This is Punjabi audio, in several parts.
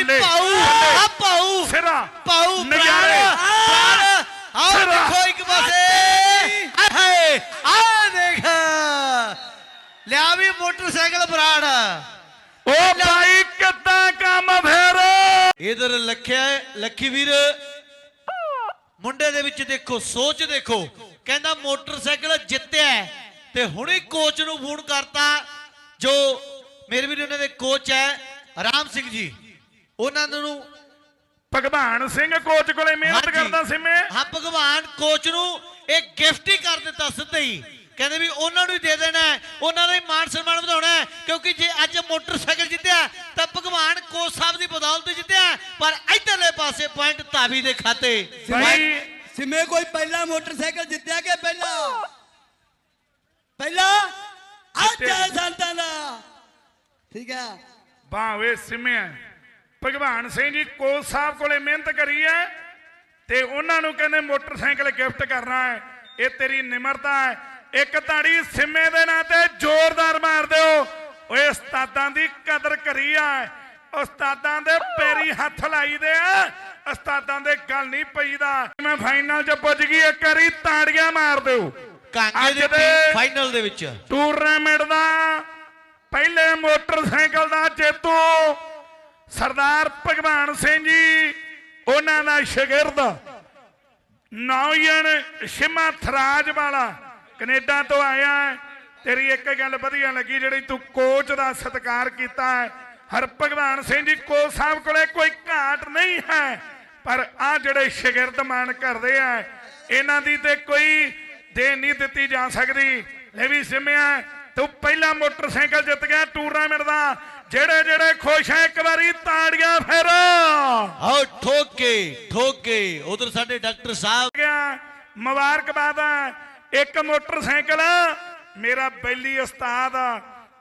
ਥੱਲੇ, ਪਾਉ। ਆ ਪਾਉ ਸਿਰਾ। ਪਾਉ ਨਜ਼ਾਰੇ। ਪ੍ਰਾਣ। ਆਓ। ਦੇਖੋ ਇੱਕ ਪਾਸੇ। ਹਾਏ ਆ ਦੇਖ। ਲਿਆ ਵੀ ਮੋਟਰਸਾਈਕਲ ਬਰਾੜ ਉਹ ਭਾਈ ਕਿੱਦਾਂ ਕੰਮ ਫੇਰ? ਇਧਰ ਲੱਖਿਆ ਲੱਖੀ ਵੀਰ। ਮੁੰਡੇ ਦੇ ਵਿੱਚ ਦੇਖੋ ਸੋਚ ਦੇਖੋ। ਕਹਿੰਦਾ ਮੋਟਰਸਾਈਕਲ ਜਿੱਤਿਆ ਤੇ ਹੁਣੇ ਕੋਚ ਨੂੰ ਫੋਨ ਕਰਤਾ ਜੋ ਮੇਰੇ ਵੀਰ ਉਹਨਾਂ ਦੇ ਕੋਚ ਹੈ ਰਾਮ ਸਿੰਘ ਜੀ। ਉਹਨਾਂ ਨੂੰ ਭਗਵਾਨ ਸਿੰਘ ਕੋਚ ਕੋਲੇ ਮਿਹਨਤ ਹਾਂਜੀ। ਕਰਦਾ ਸੀ ਮੈਂ। ਹਾਂ ਭਗਵਾਨ ਕੋਚ ਨੂੰ ਇਹ ਗਿਫਟ ਹੀ ਕਰ ਦਿੱਤਾ ਸਿੱਧਾ ਹੀ। ਕਹਿੰਦੇ ਵੀ ਉਹਨਾਂ ਨੂੰ ਹੀ ਦੇ ਦੇਣਾ ਹੈ, ਉਹਨਾਂ ਦਾ ਹੀ ਮਾਨ ਸਨਮਾਨ ਵਧਾਉਣਾ ਹੈ, ਕਿਉਂਕਿ ਜੇ ਅੱਜ ਮੋਟਰਸਾਈਕਲ ਜਿੱਤਿਆ ਤਾਂ ਭਗਵਾਨ ਕੋਚ ਸਾਹਿਬ ਦੀ ਬਦੌਲਤ ਹੀ ਜਿੱਤਿਆ ਪਰ ਇਧਰਲੇ ਪਾਸੇ ਪੁਆਇੰਟ ਧਾਵੀ ਦੇ ਖਾਤੇ। ਭਾਈ ਸਿਮੇ ਕੋਈ ਪਹਿਲਾ ਮੋਟਰਸਾਈਕਲ ਜਿੱਤਿਆ ਕਿ ਪਹਿਲਾ? ਪਹਿਲਾ? ਅੱਜ ਜਿੱਤਿਆ। ਸੰਤਾਂ ਦਾ। ਠੀਕ ਹੈ। ਬਾਵੇ ਸਿਮਿਆ ਭਗਵਾਨ ਸਿੰਘ ਜੀ ਕੋਚ ਸਾਹਿਬ ਕੋਲੇ ਮਿਹਨਤ ਕਰੀ ਹੈ ਤੇ ਉਹਨਾਂ ਨੂੰ ਕਹਿੰਦੇ ਮੋਟਰਸਾਈਕਲ ਗਿਫਟ ਕਰਨਾ ਹੈ ਇਹ ਤੇਰੀ ਨਿਮਰਤਾ ਹੈ। ਇੱਕ ਤਾੜੀ ਸਿਮੇ ਦੇ ਨਾਂ ਤੇ ਜ਼ੋਰਦਾਰ ਮਾਰ ਦਿਓ। ਓਏ ਉਸਤਾਦਾਂ ਦੀ ਕਦਰ ਕਰੀ ਆ ਉਸਤਾਦਾਂ ਦੇ ਪੈਰੀ ਹੱਥ ਲਾਈਦੇ ਆ। ਉਸਤਾਦਾਂ ਦੇ ਗੱਲ ਨਹੀਂ ਪਈਦਾ। ਮੈਂ ਫਾਈਨਲ 'ਚ ਪੁੱਜ ਗਈ ਇੱਕ ਵਾਰੀ ਤਾੜੀਆਂ ਮਾਰ ਦਿਓ। ਕਾਂਗੇ ਅੱਜ ਦੇ ਫਾਈਨਲ ਦੇ ਵਿੱਚ। ਟੂਰਨਾਮੈਂਟ ਦਾ ਪਹਿਲੇ ਮੋਟਰਸਾਈਕਲ ਦਾ ਜੇਤੂ ਸਰਦਾਰ ਭਗਵਾਨ ਸਿੰਘ ਜੀ, ਉਹਨਾਂ ਦਾ ਸ਼ਾਗਿਰਦ ਨੌਜਣ ਸ਼ਿਮਾ ਥਰਾਜ ਵਾਲਾ ਕੈਨੇਡਾ ਤੋਂ ਆਇਆ ਹੈ। ਤੇਰੀ ਇੱਕ ਗੱਲ ਵਧੀਆ ਲੱਗੀ, ਜਿਹੜੀ ਤੂੰ ਕੋਚ ਦਾ ਸਤਿਕਾਰ ਕੀਤਾ ਹੈ। ਹਰ ਭਗਵਾਨ ਸਿੰਘ ਜੀ, ਕੋਚ ਸਾਹਿਬ ਕੋਲੇ ਕੋਈ ਘਾਟ ਨਹੀਂ ਹੈ, ਪਰ ਆ ਜਿਹੜੇ ਸ਼ਾਗਿਰਦ ਮਾਨ ਕਰਦੇ ਆ, ਇਹਨਾਂ ਦੀ ਤੇ ਕੋਈ ਦੇ ਨਹੀਂ ਦਿੱਤੀ ਜਾ ਸਕਦੀ। ਲੈ ਵੀ ਸਿਮਿਆ, ਤੂੰ ਪਹਿਲਾ ਮੋਟਰਸਾਈਕਲ ਜਿੱਤ ਗਿਆ, ਟੂਰਨਾਮੈਂਟ ਦਾ ਜਿਹੜੇ ਜਿਹੜੇ ਖੁਸ਼ ਹੈ ਇੱਕ ਵਾਰੀ ਤਾੜੀਆਂ ਫਿਰ। ਆਓ ਠੋਕ ਠੋਕ। ਉਧਰ ਸਾਡੇ ਡਾਕਟਰ ਸਾਹਿਬ। ਗਿਆ ਮੁਬਾਰਕਬਾਦ ਇੱਕ ਮੋਟਰਸਾਈਕਲ ਮੇਰਾ ਬੈਲੀ ਉਸਤਾਦ।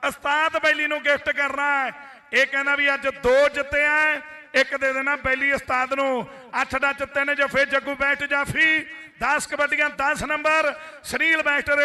ਉਸਤਾਦ ਬੈਲੀ ਨੂੰ ਗਿਫਟ ਕਰਨਾ ਹੈ। ਇਹ ਕਹਿੰਦਾ ਵੀ ਅੱਜ ਦੋ ਜਿੱਤੇ ਆ। ਇੱਕ ਦੇ ਦੇਣਾ ਬੈਲੀ ਉਸਤਾਦ ਨੂੰ। ਅੱਠ ਦਾ ਤਿੰਨ ਜਫੇ ਜੱਗੂ ਬੈਸਟ ਜਾਫੀ। 10 ਕਬੱਡੀਆਂ 10 ਨੰਬਰ। ਸੁਨੀਲ ਮਾਸਟਰ